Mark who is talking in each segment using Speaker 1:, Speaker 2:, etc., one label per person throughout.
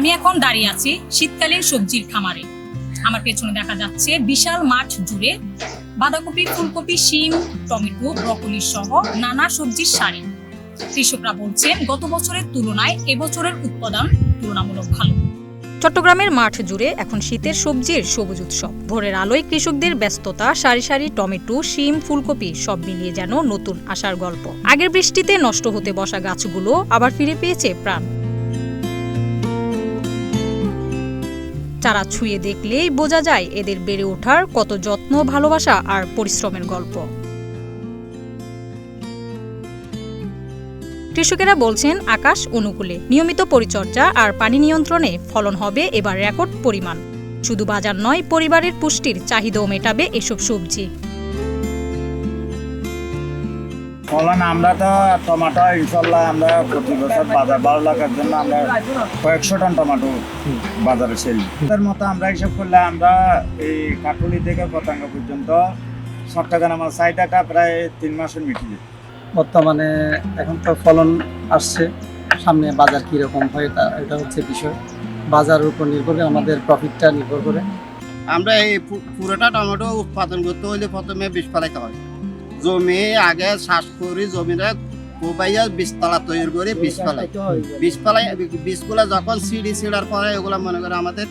Speaker 1: আমি এখন দাঁড়িয়ে আছি শীতকালীন সবজির খামারে। আমার পেছনে দেখা যাচ্ছে বিশাল মাঠ জুড়ে বাঁধাকপি, ফুলকপি, শিম, টমেটো, ব্রকলি সহ নানা সবজির সারি। কৃষকরা বলছেন, গত বছরের তুলনায় এবছরের উৎপাদন তুলনামূলক ভালো। চট্টগ্রামের মাঠ জুড়ে এখন শীতের সবজির সবুজ উৎসব। ভোরের আলোয় কৃষকদের ব্যস্ততা, সারি সারি টমেটো, শিম, ফুলকপি সব মিলিয়ে যেন নতুন আশার গল্প। আগের বৃষ্টিতে নষ্ট হতে বসা গাছগুলো আবার ফিরে পেয়েছে প্রাণ। চারা ছুঁয়ে দেখলেই বোঝা যায় এদের বেড়ে ওঠার কত যত্ন, ভালোবাসা আর পরিশ্রমের গল্প। কৃষকেরা বলছেন, আকাশ অনুকূলে। নিয়মিত পরিচর্যা আর পানি নিয়ন্ত্রণে ফলন হবে এবার রেকর্ড পরিমাণ। শুধু বাজার নয়, পরিবারের পুষ্টির চাহিদাও মেটাবে এসব সবজি।
Speaker 2: ফলন আমরা তো টমাটো ইনশাল্লাহ আমরা প্রতি বছর বাজার ভালো লাগার জন্য আমরা কয়েকশো টন টমাটো বাজারে সেল তার মতো আমরা হিসাব করলে আমরা এই কাটুলি থেকে পতাঙ্গ পর্যন্ত চট্টগ্রাম আমার চাহিদাটা প্রায় তিন মাসের মিটিয়ে
Speaker 3: বর্তমানে এখন তো ফলন আসছে সামনে বাজার কীরকম হয় তা এটা হচ্ছে বিষয়। বাজারের উপর নির্ভর করে আমাদের প্রফিটটা নির্ভর করে।
Speaker 4: আমরা এই পুরোটা টমেটো উৎপাদন করতে হলে প্রথমে বীজ ফেলাইতে হয়। জমি আগে চাষ করি জমিটা কোবাইয়া তৈরি করে বীজ ফেলাই বীজ যখন সিঁড়ি ছিঁড়ার পরে এগুলো মনে করে আমাদের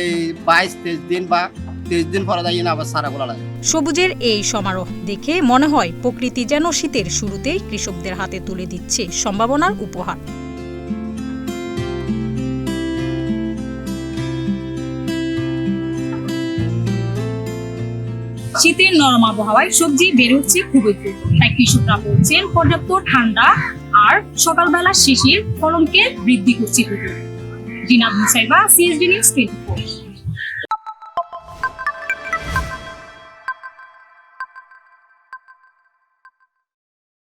Speaker 4: এই বাইশ তেইশ দিন বা তেইশ দিন পরে যাই আবার সারাগুলো লাগে।
Speaker 1: সবুজের এই সমারোহ দেখে মনে হয় প্রকৃতি যেন শীতের শুরুতেই কৃষকদের হাতে তুলে দিচ্ছে সম্ভাবনার উপহার। শীতের নরম আবহাওয়ায় সবজি বেড়ে উঠছে খুবই তাই কৃষকরা বলছেন, পর্যাপ্ত ঠান্ডা আর সকালবেলা শিশির ফলনকে বৃদ্ধি করছে দিনাদ মুসাইবা সিএসডি নিউজ টোয়েন্টি